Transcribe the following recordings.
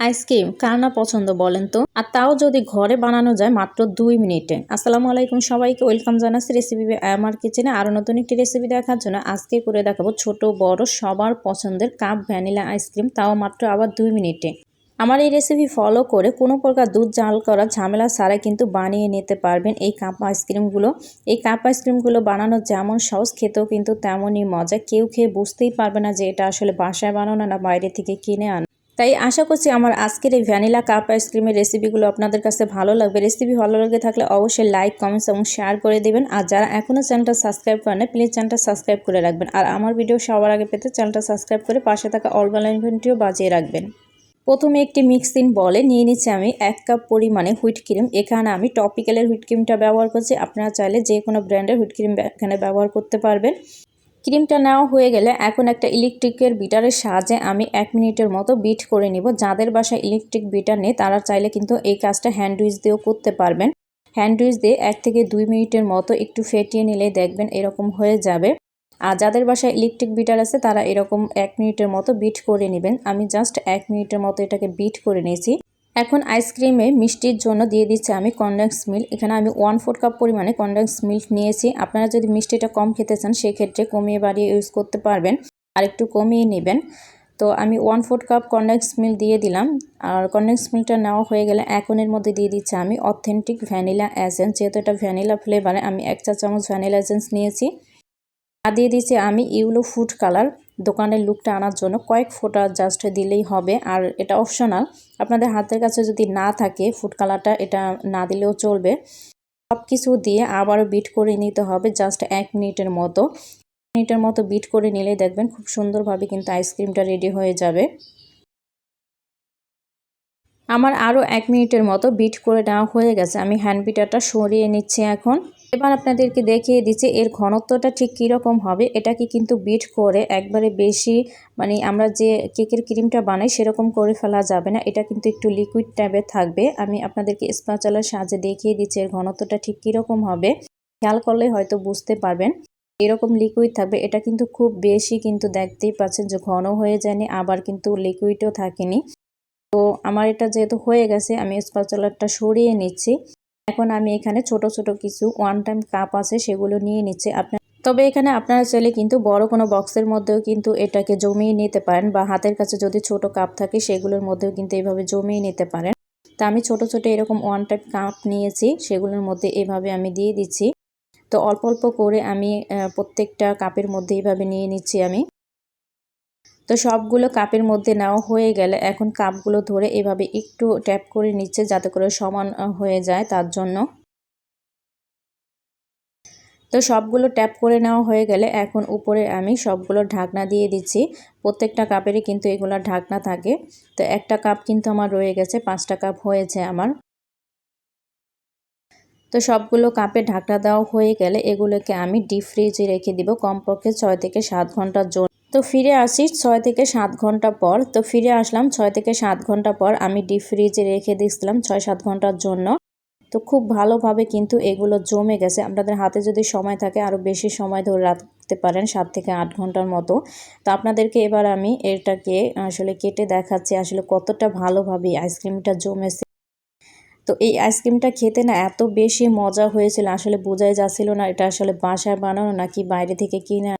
Ice cream কার না পছন্দ বলেন তো? আর তাও যদি ঘরে বানানো যায় মাত্র দুই মিনিটে। আসসালামু আলাইকুম সবাইকে, ওয়েলকাম জানাচ্ছি রেসিপি আমার কিচেনে আরও নতুন একটি রেসিপি দেখার জন্য আজকে করে দেখাবো ছোট, বড়, সবার পছন্দের কাপ ভ্যানিলা আইসক্রিম, তাও মাত্র আবার দুই মিনিটে। আমার এই রেসিপি ফলো করে কোনো প্রকার দুধ জাল করা ঝামেলা ছাড়াই কিন্তু বানিয়ে নিতে পারবেন এই কাপ আইসক্রিমগুলো। এই কাপ আইসক্রিমগুলো বানানো যেমন সহজ, খেতেও কিন্তু তেমনই মজা। কেউ খেয়ে বুঝতেই পারবে না যে এটা আসলে বাসায় বানানো না বাইরে থেকে কিনে আনা। তাই আশা করছি আমার আজকের এই ভ্যানিলা কাপ আইসক্রিমের রেসিপিগুলো আপনাদের কাছে ভালো লাগবে। রেসিপি ভালো লেগে থাকলে অবশ্যই লাইক কমেন্টস এবং শেয়ার করে দেবেন। আর যারা এখনও চ্যানেলটা সাবস্ক্রাইব করেন প্লিজ চ্যানেলটা সাবস্ক্রাইব করে রাখবেন। আর আমার ভিডিও সবার আগে পেতে চ্যানেলটা সাবস্ক্রাইব করে পাশে থাকা অল বেলা ইভেন্টটিও বাজিয়ে রাখবেন। প্রথমে একটি মিক্সিং বলে নিয়ে নিচ্ছি আমি এক কাপ পরিমাণে হুইট ক্রিম এখানে আমি টপিক্যালের হুইট ক্রিমটা ব্যবহার করছি। আপনারা চাইলে যে কোনো ব্র্যান্ডের হুইট ক্রিম এখানে ব্যবহার করতে পারবেন। ক্রিমটা নেওয়া হয়ে গেলে এখন একটা ইলেকট্রিকের বিটারের সাহায্যে আমি এক মিনিটের মতো বিট করে নিব। যাদের বাসায় ইলেকট্রিক বিটার নেই, তারা চাইলে কিন্তু এই কাজটা হ্যান্ড উইচ দিয়েও করতে পারবেন। হ্যান্ড উইচ দিয়ে এক থেকে দুই মিনিটের মতো একটু ফেটিয়ে নিলে দেখবেন এরকম হয়ে যাবে। আর যাদের বাসায় ইলেকট্রিক বিটার আছে, তারা এরকম এক মিনিটের মতো বিট করে নেবেন। আমি জাস্ট এক মিনিটের মতো এটাকে বিট করে নিয়েছি। এখন আইসক্রিমে মিষ্টির জন্য দিয়ে দিচ্ছি আমি কনডেন্স মিল্ক। এখানে আমি ওয়ান ফোর কাপ পরিমাণে কনডেন্স মিল্ক নিয়েছি। আপনারা যদি মিষ্টিটা কম খেতে চান, সেক্ষেত্রে কমিয়ে বাড়িয়ে ইউজ করতে পারবেন আর একটু কমিয়ে নেবেন। তো আমি one four cup condense milk দিয়ে দিলাম। আর কনডেন্স মিল্কটা নেওয়া হয়ে গেলে এখনের মধ্যে দিয়ে দিচ্ছি আমি অথেন্টিক ভ্যানিলা অ্যাসেন্স যেহেতু এটা ভ্যানিলা ফ্লেভারে, আমি এক চা চামচ ভ্যানিলা অ্যাসেন্স নিয়েছি। আর দিয়ে দিচ্ছি আমি ইউলো ফুড কালার। দোকানের লুকটা আনার জন্য কয়েক ফোঁটা জাস্ট দিলেই হবে। আর এটা অপশনাল আপনাদের হাতের কাছে যদি না থাকে ফুড কালারটা এটা না দিলেও চলবে। সব কিছু দিয়ে আবারও বিট করে নিতে হবে জাস্ট এক মিনিটের মতো। মিনিটের মতো বিট করে নিলেই দেখবেন খুব সুন্দরভাবে কিন্তু আইসক্রিমটা রেডি হয়ে যাবে। আমার আরও এক মিনিটের মতো বিট করে নেওয়া হয়ে গেছে। আমি হ্যান্ড বিটারটা সরিয়ে নিচ্ছি এখন। এবার আপনাদেরকে দেখিয়ে দিচ্ছি এর ঘনত্বটা ঠিক কীরকম হবে। এটাকে কিন্তু বিট করে একবারে বেশি মানে আমরা যে কেকের ক্রিমটা বানাই সেরকম করে ফেলা যাবে না। এটা কিন্তু একটু লিকুইড টাইপের থাকবে। আমি আপনাদেরকে স্পাচালার সাহায্যে দেখিয়ে দিচ্ছি এর ঘনত্বটা ঠিক কীরকম হবে। খেয়াল করলে হয়তো বুঝতে পারবেন। এরকম লিকুইড থাকবে। এটা কিন্তু খুব বেশি কিন্তু দেখতেই পাচ্ছেন যে ঘন হয়ে যায়নি, আবার কিন্তু লিকুইডও থাকেনি। তো আমার এটা যেহেতু হয়ে গেছে, আমি স্পাচালারটা সরিয়ে নিচ্ছি। এখন আমি এখানে ছোট ছোট কিছু ওয়ান টাইম কাপ আছে, সেগুলো নিয়ে নিচ্ছি। আপনার তবে এখানে আপনারা চাইলে কিন্তু বড় কোনো বক্সের মধ্যেও কিন্তু এটাকে জমিয়ে নিতে পারেন বা হাতের কাছে যদি ছোট কাপ থাকে, সেগুলোর মধ্যেও কিন্তু এইভাবে জমিয়ে নিতে পারেন। তা আমি ছোট ছোট এরকম ওয়ান টাইপ কাপ নিয়েছি, সেগুলোর মধ্যে এভাবে আমি দিয়ে দিচ্ছি। তো অল্প অল্প করে আমি প্রত্যেকটা কাপের মধ্যে এইভাবে নিয়ে নিচ্ছি আমি। তো সবগুলো কাপের মধ্যে নেওয়া হয়ে গেলে এখন কাপগুলো ধরে এভাবে একটু ট্যাপ করে নিচ্ছে যাতে করে সমান হয়ে যায় তার জন্য। তো সবগুলো ট্যাপ করে নেওয়া হয়ে গেলে এখন উপরে আমি সবগুলো ঢাকনা দিয়ে দিচ্ছি। প্রত্যেকটা কাপেরই কিন্তু এগুলো ঢাকনা থাকে। তো একটা কাপ কিন্তু আমার রয়ে গেছে, পাঁচটা কাপ হয়েছে আমার। তো সবগুলো কাপে ঢাকনা দেওয়া হয়ে গেলে এগুলোকে আমি ডিপ ফ্রিজে রেখে দিব কমপক্ষে ছয় থেকে সাত ঘণ্টার জন্য। তো ফিরে আসি ছয় থেকে সাত ঘণ্টা পর। তো ফিরে আসলাম ছয় থেকে সাত ঘণ্টা পর আমি ডিপ ফ্রিজে রেখে দিয়েছিলাম ছয় সাত ঘণ্টার জন্য। তো খুব ভালোভাবে কিন্তু এগুলো জমে গেছে। আপনাদের হাতে যদি সময় থাকে আরও বেশি সময় ধরে রাখতে পারেন, সাত থেকে আট ঘণ্টার মতো। তো আপনাদেরকে এবার আমি এটাকে আসলে কেটে দেখাচ্ছি আসলে কতটা ভালোভাবে আইসক্রিমটা জমেছে। তো এই আইসক্রিমটা খেতে না এত বেশি মজা হয়েছিল, আসলে বোঝাই যাচ্ছিল না এটা আসলে বাসায় বানানো নাকি বাইরে থেকে কিনে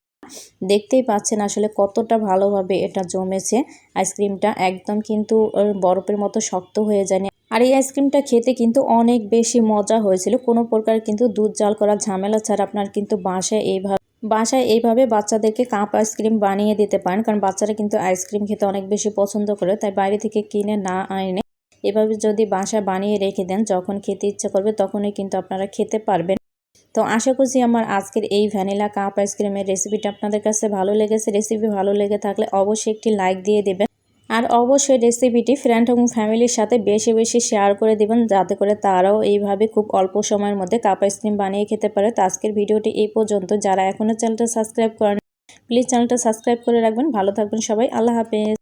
দেখতেই পাচ্ছেন আসলে কতটা ভালোভাবে এটা জমেছে। আইসক্রিমটা একদম কিন্তু বরফের মতো শক্ত হয়ে যায়নি। আর এই আইসক্রিমটা খেতে কিন্তু অনেক বেশি মজা হয়েছিল। কোনো প্রকার কিন্তু দুধ জাল করার ঝামেলা ছাড়া আপনার কিন্তু বাসায় এইভাবে বাসায় এইভাবে বাচ্চাদেরকে কাপ আইসক্রিম বানিয়ে দিতে পারেন। কারণ বাচ্চারা কিন্তু আইসক্রিম খেতে অনেক বেশি পছন্দ করে, তাই বাইরে থেকে কিনে না আনে। এভাবে যদি বাসায় বানিয়ে রেখে দেন, যখন খেতে ইচ্ছে করবে, তখনই কিন্তু আপনারা খেতে পারবেন। তো আশা করছি আমার আজকের এই ভ্যানিলা কাপ আইসক্রিমের রেসিপিটা আপনাদের কাছে ভালো লেগেছে। রেসিপি ভালো লেগে থাকলে অবশ্যই একটি লাইক দিয়ে দেবেন। আর অবশ্যই রেসিপিটি ফ্রেন্ড এবং ফ্যামিলির সাথে বেশি বেশি শেয়ার করে দেবেন, যাতে করে তারাও এইভাবে খুব অল্প সময়ের মধ্যে কাপ আইসক্রিম বানিয়ে খেতে পারে। তো আজকের ভিডিওটি এই পর্যন্ত। যারা এখনও চ্যানেলটা সাবস্ক্রাইব করেন প্লিজ চ্যানেলটা সাবস্ক্রাইব করে রাখবেন। ভালো থাকবেন সবাই। আল্লাহ হাফেজ।